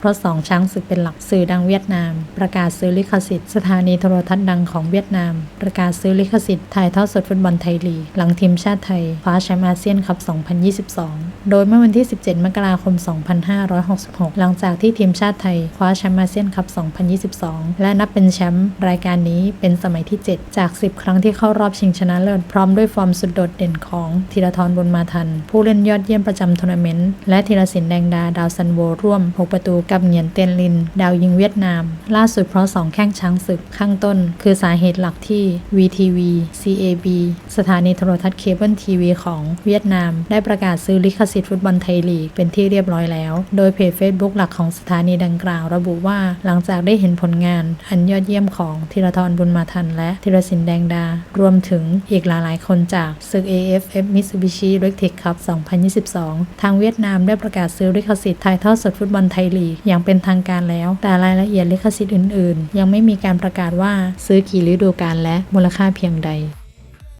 เพราะสองช้างศึกเป็นหลักสื่อดังเวียดนาม ประกาศซื้อลิขสิทธิ์สถานีโทรทัศน์ดังของเวียดนาม ประกาศซื้อลิขสิทธิ์ถ่ายทอดสดฟุตบอลไทยลีกหลังทีมชาติไทยคว้าแชมป์อาเซียนคัพ 2022 โดยเมื่อวันที่ 17 มกราคม 2566 หลังจากที่ทีมชาติไทย คว้าแชมป์อาเซียนคัพ 2022 และนับเป็นแชมป์รายการนี้เป็นสมัยที่ 7 จาก 10 ครั้งที่เข้ารอบชิงชนะเลิศ พร้อมด้วยฟอร์มสุดโดดเด่นของธีรทรบุญมาทัน ผู้เล่นยอดเยี่ยมประจำทัวร์นาเมนต์ และธีรศิลป์แดงดาดาวซันโวร่วม 6 ประตูกับเหงียนเตียนลิน ดาวยิงเวียดนาม ล่าสุดเพราะ 2 แข้งช้างศึกข้างต้น คือสาเหตุหลักที่ VTV CAB สถานีโทรทัศน์เคเบิลทีวีของเวียดนาม ได้ประกาศซื้อลิขสิทธิ์สิทธิฟุตบอลไทยลีกเป็นที่เรียบร้อยแล้ว โดยเพจ Facebook หลักของสถานีดังกล่าว ระบุว่าหลังจากได้เห็นผลงานอันยอดเยี่ยมของธีรทรบุญมาทัน และธีรศิลป์แดงดา รวมถึงอีกหลายๆ คนจากศึก AFF Mitsubishi r e c t e c Cup 2022 ทางเวียดนามได้ประกาศซื้อลิขสิทธิ์ถ่ายทอดสดฟุตบอลไทยลีกอย่างเป็นทางการแล้ว แต่รายละเอียดลิขสิทธิ์อื่น ๆ ยังไม่มีการประกาศว่าซื้อกี่ฤดูกาลและมูลค่าเพียงใด